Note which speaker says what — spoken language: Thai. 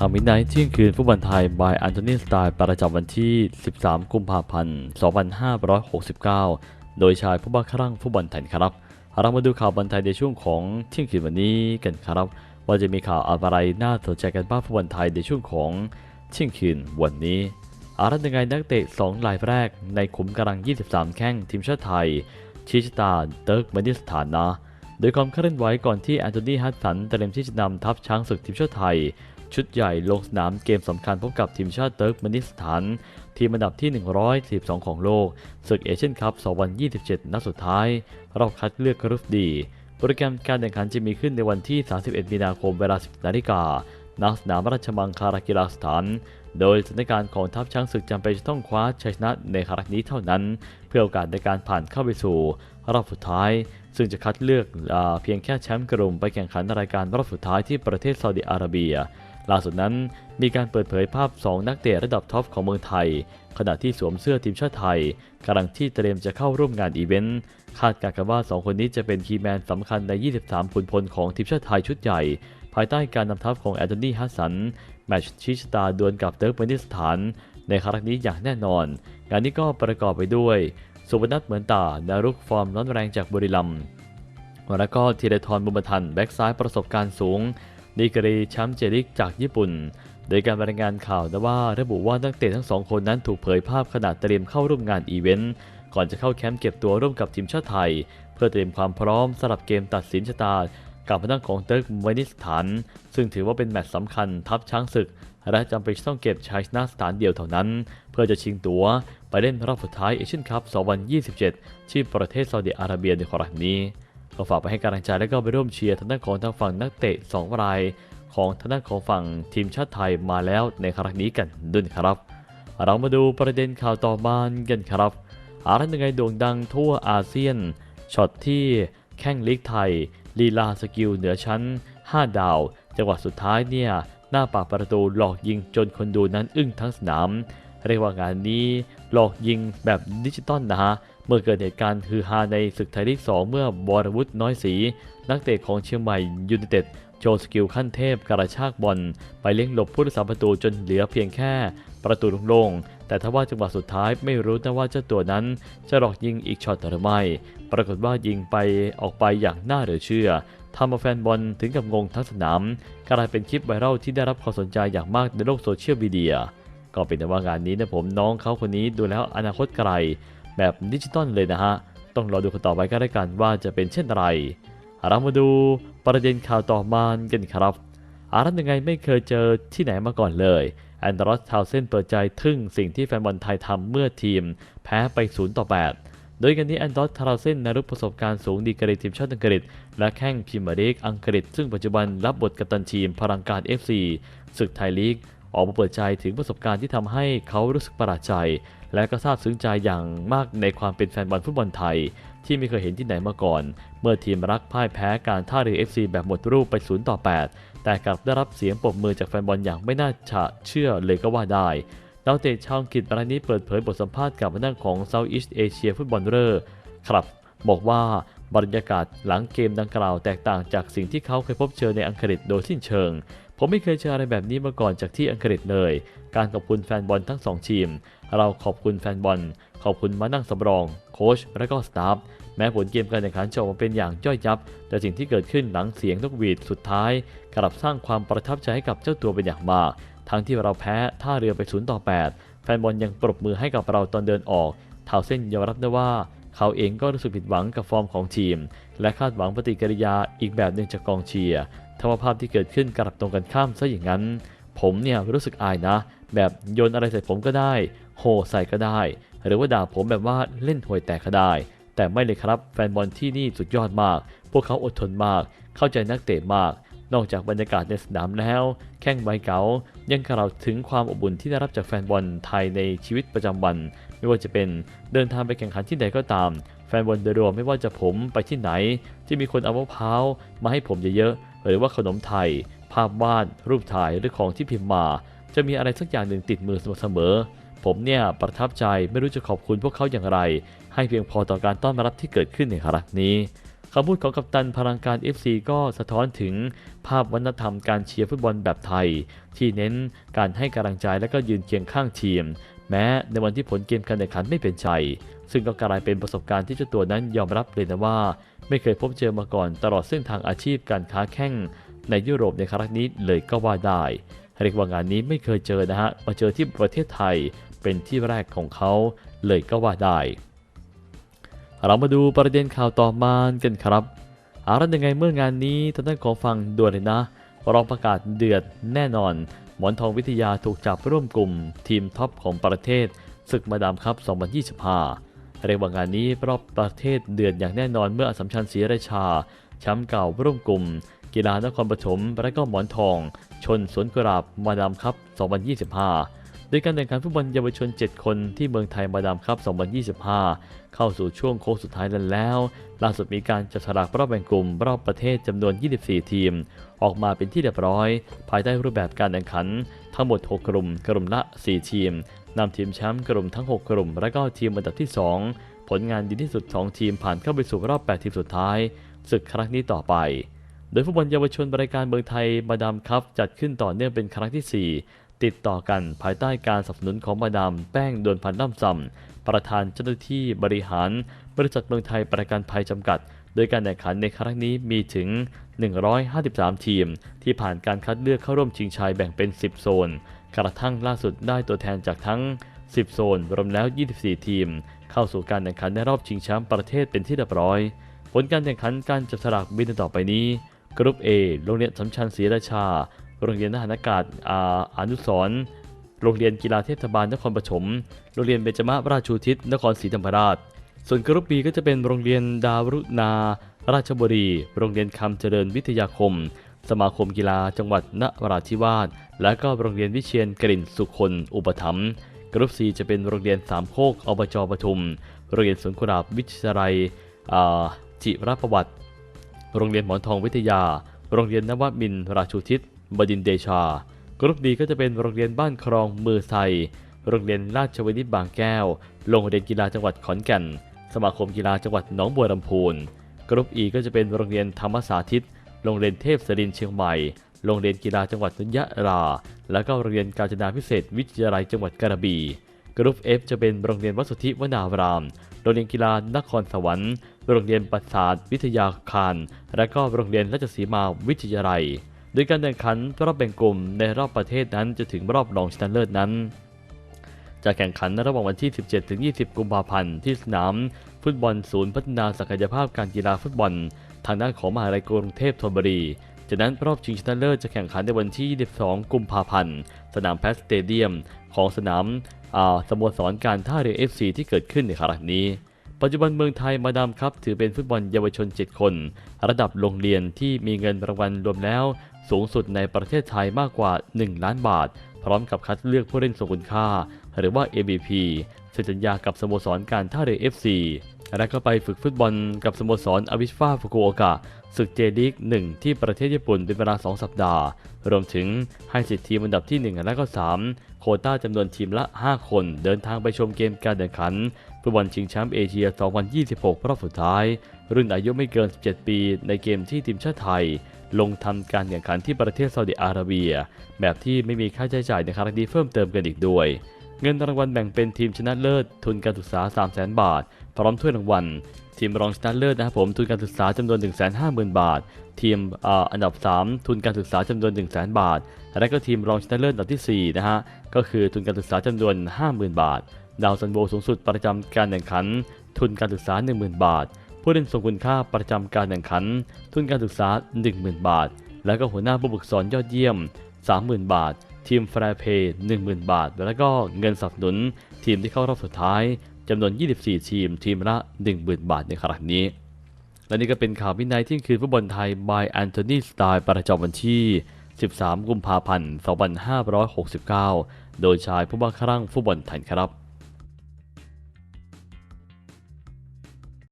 Speaker 1: ข่าวมิดไนท์เที่ยงคืนฟุตบอลไทย บายอันโทนีสไตล์ประจำวันที่ 13 กุมภาพันธ์ 2569 โดยชายผู้บ้าคลั่งฟุตบอลไทยครับ เรามาดูข่าวบอลไทยในช่วงของเที่ยงคืนวันนี้กันครับ ว่าจะมีข่าวอะไรน่าสนใจกันบ้างฟุตบอลไทยในช่วงของเที่ยงคืนวันนี้อารัตยังไงนักเตะ2รายแรกในขุมกำลัง 23 แข้งทีมชาติไทยชีชตาเติร์กเมนิสถานนะ โดยความเคลื่อนไหวก่อนที่แอนโทนีฮัตสันเตรียมที่จะนำทัพช้างศึกทีมชาติไทย ชุดใหญ่ลงสนามเกมสำคัญพบกับทีมชาติเติร์กเมนิสถาน ทีมอันดับที่ 142 ของโลกศึกเอเชียนคัพ2027 นัดสุดท้าย รอบคัดเลือกกรุ๊ปดี โปรแกรมการแข่งขันจะมีขึ้นในวันที่ 31 มีนาคมเวลา 10นาฬิกาณสนามราชมังคลากีฬาสถาน โดยสถานการณ์ของทัพช้างศึกจำเป็นจะต้องคว้าชัยชนะในครั้งนี้เท่านั้น เพื่อโอกาสในการผ่านเข้าไปสู่รอบสุดท้าย ซึ่งจะคัดเลือกอเพียงแค่แชมป์กลุ่มไปแข่งขันรายการรอบสุดท้ายที่ประเทศซาอุดิอาระเบีย ล่าสุดนั้นมีการเปิดเผยภาพ 2 นักเตะระดับท็อปของเมืองไทย ขณะที่สวมเสื้อทีมชาติไทยกำลังที่เตรียมจะเข้าร่วมงานอีเวนต์คาดการณ์กันว่า 2 คนนี้จะเป็นคีย์แมนสำคัญใน 23ขุนพลของทีมชาติไทยชุดใหญ่ ภายใต้การนำทัพของแอนโทนีฮัสสัน แมตช์ชิชตาดวลกับเติร์กเมนิสถาน ในครั้งนี้อย่างแน่นอน งานนี้ก็ประกอบไปด้วยสุวรรณัทเหมือนตาดารุกฟอร์มร้อนแรงจากบุรีรัมย์แล้วก็ธีรทรบุญมาทันแบ็กซ้ายประสบการณ์สูง ดีกรีแชมป์เจลิกจากญี่ปุ่น โดยการรายงานข่าวนะว่าระบุว่านักเตะทั้งสองคนนั้นถูกเผยภาพขณะเตรียมเข้าร่วมงานอีเวนต์ก่อนจะเข้าแคมป์เก็บตัวร่วมกับทีมชาติไทย เพื่อเตรียมความพร้อมสำหรับเกมตัดสินชะตากับพนักของเติร์กเมนิสถาน ซึ่งถือว่าเป็นแมตช์สำคัญทัพช้างศึก และจำเป็นต้องเก็บชัยชนะสถานเดียวเท่านั้น เพื่อจะชิงตั๋วไปเล่นรอบสุดท้ายเอเชียนคัพ 2027 ที่ประเทศซาอุดิอาระเบียในครั้งนี้ ก็ฝากไปให้กำลังใจและก็ไปร่วมเชียร์ทางด้านของทางฝั่งนักเตะ 2 ราย ของทางด้านของฝั่งทีมชาติไทยมาแล้วในครั้งนี้กันด้วยครับ เรามาดูประเด็นข่าวต่อมากันครับอารันยังไงโด่งดังทั่วอาเซียนช็อตที่แข้งลีกไทย ลีลาสกิลเหนือชั้น 5 ดาว จังหวะสุดท้ายเนี่ยหน้าปากประตูหลอกยิงจนคนดูนั้นอึ้งทั้งสนาม เรียกว่างานนี้หลอกยิงแบบดิจิตอลนะฮะ เมื่อเกิดเหตุการณ์ฮือฮาในศึกไทยลีก 2 เมื่อบอรวุฒิน้อยศรีนักเตะของเชียงใหม่ยูไนเต็ดโชว์สกิลขั้นเทพกระชากบอลไปเลี้ยงหลบผู้รักษาประตูจนเหลือเพียงแค่ประตูโล่งๆแต่ถ้าว่าจังหวะสุดท้ายไม่รู้นะว่าเจ้าตัวนั้น จะหลอกยิงอีกช็อตหรือไม่ ปรากฏว่ายิงไปออกไปอย่างน่าเหลือเชื่อทำเอาแฟนบอลถึงกับงงทั้งสนามกลายเป็นคลิปไวรัลที่ได้รับความสนใจอย่างมากในโลกโซเชียลมีเดีย ก็เป็นแต่ว่างานนี้นะผมน้องเขาคนนี้ดูแล้วอนาคตไกล แบบดิจิตอลเลยนะฮะ ต้องรอดูกันต่อไปก็ได้กันว่าจะเป็นเช่นไรเรามาดูประเด็นข่าวต่อมากันครับ อารันยังไงไม่เคยเจอที่ไหนมาก่อนเลย แอนดรอสทาวเซนเปิดใจทึ่งสิ่งที่แฟนบอลไทยทำเมื่อทีม แพ้ไป 0 ต่อ 8 โดยกันนี้แอนดรอสทาวเซนนารุประสบการณ์สูงดีกรีทีมชาติอังกฤษ และแข้งพรีเมียร์ลีกอังกฤษ ซึ่งปัจจุบันรับบทกัปตันทีมพลังการ FC ศึกไทยลีก ออกมาเปิดใจถึงประสบการณ์ที่ทำให้เขารู้สึกประหลาดใจ และก็ซาบซึ้งใจอย่างมากในความเป็นแฟนบอลฟุตบอลไทย ที่ไม่เคยเห็นที่ไหนมาก่อน เมื่อทีมรักพ่ายแพ้การท่าเรือ FC แบบหมดรูปไป0ต่อ8 แต่กลับได้รับเสียงปรบมือจากแฟนบอลอย่างไม่น่าเชื่อเลยก็ว่าได้ดาวเตะชาวอังกฤษรายนี้เปิดเผยบทสัมภาษณ์กับทางด้านของ Southeast Asia ฟุตบอลเรอร์ครับ บอกว่าบรรยากาศหลังเกมดังกล่าวแตกต่างจากสิ่งที่เขาเคยพบเจอในอังกฤษโดยสิ้นเชิง ผมไม่เคยเจออะไรแบบนี้มาก่อนจากที่อังกฤษเลย การขอบคุณแฟนบอลทั้งสองทีม เราขอบคุณแฟนบอล ขอบคุณมานั่งสำรอง โค้ช และก็สตาฟ แม้ผลเกมการแข่งขันจะออกมาเป็นอย่างย่อยยับ แต่สิ่งที่เกิดขึ้นหลังเสียงนกหวีดสุดท้ายกลับสร้างความประทับใจให้กับเจ้าตัวเป็นอย่างมาก ทั้งที่เราแพ้ท่าเรือไป0ต่อ8แฟนบอลยังปรบมือให้กับเราตอนเดินออกทาวเส้นยอมรับได้ว่า เขาเองก็รู้สึกผิดหวังกับฟอร์มของทีม และคาดหวังปฏิกิริยาอีกแบบหนึ่งจากกองเชียร์ทว่าภาพที่เกิดขึ้นกลับตรงกันข้ามซะอย่างนั้น ผมเนี่ยรู้สึกอายนะ แบบโยนอะไรใส่ผมก็ได้ โหใส่ก็ได้ หรือว่าด่าผมแบบว่าเล่นห่วยแตกก็ได้ แต่ไม่เลยครับแฟนบอลที่นี่สุดยอดมาก พวกเขาอดทนมาก เข้าใจนักเตะมาก นอกจากบรรยากาศในสนามแล้ว แข้งใบเก๋ายังกล่าวถึงความอบอุ่นที่ได้รับจากแฟนบอลไทยในชีวิตประจำวัน ไม่ว่าจะเป็นเดินทางไปแข่งขันที่ใดก็ตาม แฟนบอลโดยรวมไม่ว่าจะผมไปที่ไหนที่มีคนเอามะพร้าวมาให้ผมเยอะๆหรือว่าขนมไทย ภาพวาดรูปถ่ายหรือของที่พิมพ์มา จะมีอะไรสักอย่างหนึ่งติดมือเสมอผมเนี่ยประทับใจไม่รู้จะขอบคุณพวกเขาอย่างไร ให้เพียงพอต่อการต้อนรับที่เกิดขึ้นในครั้งนี้ คำพูดของกัปตันพลังการ FC ก็สะท้อนถึงภาพวัฒนธรรมการเชียร์ฟุตบอลแบบไทย ที่เน้นการให้กำลังใจและก็ยืนเคียงข้างทีม แม้ในวันที่ผลเกมการแข่งขันไม่เป็นใจซึ่งก็กลายเป็นประสบการณ์ที่เจ้าตัวนั้นยอมรับเลยนะว่า ไม่เคยพบเจอมาก่อนตลอดเส้นทางอาชีพการค้าแข่งในยุโรปในครั้งนี้เลยก็ว่าได้เรียกว่างานนี้ไม่เคยเจอนะฮะมาเจอที่ประเทศไทยเป็นที่แรกของเขาเลยก็ว่าได้ เรามาดูประเด็นข่าวต่อมากันครับอารันยังไงเมื่องานนี้ทางด้านของฟังด่วนเลยนะรองประกาศเดือดแน่นอน หมอนทองวิทยาถูกจับร่วมกลุ่ม ทีมท็อปของประเทศศึกมาดามครับ 2025 เรียกว่างานนี้รอบประเทศเดือดอย่างแน่นอนเมื่ออสสัมชัญศรีราชาแชมป์เก่าร่วมกลุ่ม กีฬานครปฐมและก็หมอนทอง ชนสวนกุหลาบมาดามครับ 2025 โดยการแข่งขันฟุตบอลเยาวชน 7 คนที่เมืองไทยมาดามครับ 2025 เข้าสู่ช่วงโค้งสุดท้ายแล้ว ล่าสุดมีการจับฉลากรอบแบ่งกลุ่มรอบประเทศจำนวน 24 ทีม ออกมาเป็นที่เรียบร้อย ภายใต้รูปแบบการแข่งขัน ทั้งหมด 6 กลุ่ม กลุ่มละ 4 ทีมนำทีมแชมป์กลุ่มทั้ง 6 กลุ่ม และก็ทีมอันดับที่ 2 ผลงานดีที่สุด 2 ทีมผ่านเข้าไปสู่รอบ 8 ทีมสุดท้ายศึกครั้งนี้ต่อไป โดยฟุตบอลเยาวชนรายการเมืองไทยมาดามครับจัดขึ้นต่อเนื่องเป็นครั้งที่ 4 ติดต่อกันภายใต้การสนับสนุนของมาดามแป้งดวนพันธ์ล่ำซำประธานเจ้าหน้าที่บริหาร บริษัทเมืองไทยประกันภัยจำกัด โดยการแข่งขันในครั้งนี้มีถึง 153 ทีม ที่ผ่านการคัดเลือกเข้าร่วมชิงชัยแบ่งเป็น 10 โซน กระทั่งล่าสุดได้ตัวแทนจากทั้ง 10 โซน รวมแล้ว 24 ทีม เข้าสู่การแข่งขันในรอบชิงแชมป์ประเทศเป็นที่เรียบร้อย ผลการแข่งขันการจับสลากบินต่อไปนี้ กรุ๊ป A โรงเรียนสำชัญศรีราชา โรงเรียนทหารอากาศอาอนุสรณ์โรงเรียนกีฬาเทศบาลนครปฐม โรงเรียนเบญจมาราชูทิศนครศรีธรรมราช ส่วนกรุ๊ป B ก็จะเป็นโรงเรียนดาวรุณา ราชบุรี โรงเรียนคำเจริญวิทยาคม สมาคมกีฬาจังหวัดนราธิวาส และก็โรงเรียนวิเชียนกลิ่นสุคนอุปถัมภ์ กรุ๊ป C จะเป็นโรงเรียนสามโคกอบจปทุม โรงเรียนสวนกุหลาบวิทยาลัยจิรประวัติ โรงเรียนหมอนทองวิทยา โรงเรียนนวมินทร์ราชูทิศ บดินเดชา กรุ๊ปดีก็จะเป็นโรงเรียนบ้านครองมือไซโรงเรียนราชวินิตบางแก้ว โรงเรียนกีฬาจังหวัดขอนแก่น สมาคมกีฬาจังหวัดหนองบัวลำพูน กรุ๊ปอีก็จะเป็นโรงเรียนธรรมสาธิต โรงเรียนเทพศรินเชียงใหม่ โรงเรียนกีฬาจังหวัดนุยะรา และก็โรงเรียนกาญจนาพิเศษวิทยาลัยจังหวัดกระบี่ กรุ๊ป F จะเป็นโรงเรียนวัดสุทธิวนาราม โรงเรียนกีฬานครสวรรค์ โรงเรียนประสาทวิทยาคาร และก็โรงเรียนราชสีมาวิทยาลัย โดยการแข่งขันรอบแบ่งกลุ่มในรอบประเทศนั้นจะถึงรอบรองชนะเลิศนั้น จะแข่งขันในระหว่างวันที่ 17-20 กุมภาพันธ์ที่สนาม ฟุตบอลศูนย์พัฒนาศักยภาพการกีฬาฟุตบอล ทางด้านของมหาลัยกรุงเทพธนบุรีจากนั้นรอบชิงชนะเลิศจะแข่งขันในวันที่ 22 กุมภาพันธ์ สนามแพสเตเดียม ของสนามาสโมสรการท่าเรือ FC ที่เกิดขึ้นในครั้งนี้ ปัจจุบันเมืองไทยมาดามครับ ถือเป็นฟุตบอลเยาวชน 7 คน ระดับโรงเรียนที่มีเงินรางวัลรวมแล้ว สูงสุดในประเทศไทยมากกว่า 1 ล้านบาท พร้อมกับคัดเลือกผู้เล่นทรงคุณค่า หรือว่า ABP เซ็นสัญญากับสโมสรการท่าเรือ FC และก็ไปฝึกฟุตบอลกับสโมสรอวิชฟาฟุกุโอกะศึกเจลีก1ที่ประเทศญี่ปุ่นเป็นเวลา 2 สัปดาห์ รวมถึงให้สิทธิ์ทีมอันดับที่ 1 และก็ 3 โคต้าจำนวนทีมละ 5 คนเดินทางไปชมเกมการแข่งขันฟุตบอลชิงแชมป์เอเชีย 2026 รอบสุดท้าย รุ่นอายุไม่เกิน 17 ปีในเกมที่ทีมชาติไทย ลงทำการแข่งขันที่ประเทศซาอุดิอาระเบีย แบบที่ไม่มีค่าใช้จ่ายในครั้งนี้เพิ่มเติมกันอีกด้วย เงินรางวัลแบ่งเป็นทีมชนะเลิศทุนการศึกษา 300,000บาท พร้อมถ้วยรางวัล ทีมรองชนะเลิศนะครับผมทุนการศึกษาจำนวน 150,000 บาท ทีมอ,อันดับ 3 ทุนการศึกษาจำนวน 100,000 บาท และก็ทีมรองชนะเลิศอันดับที่4นะฮะก็คือทุนการศึกษาจำนวน 50,000 บาท ดาวซันโบสูงสุดประจำการแข่งขัน ทุนการศึกษา 10,000 บาท ผู้เล่นทรงคุณค่าประจำการแข่งขัน ทุนการศึกษา 10,000 บาท แล้วก็หัวหน้าผู้ฝึกสอนยอดเยี่ยม 30,000 บาท ทีมแฟร์เพย์10,000 บาท แล้วก็เงินสนับสนุน ทีมที่เข้ารอบสุดท้ายจำนวน 24 ทีม ทีมละ 10,000 บาทในครั้งนี้ และนี่ก็เป็นข่าววินัยที่คืนฟุตบอลไทย by Anthony Style ประจำวันที่ 13 กุมภาพันธ์ 2569 โดยชายผู้บ้าคลั่งฟุตบอลไทยครับ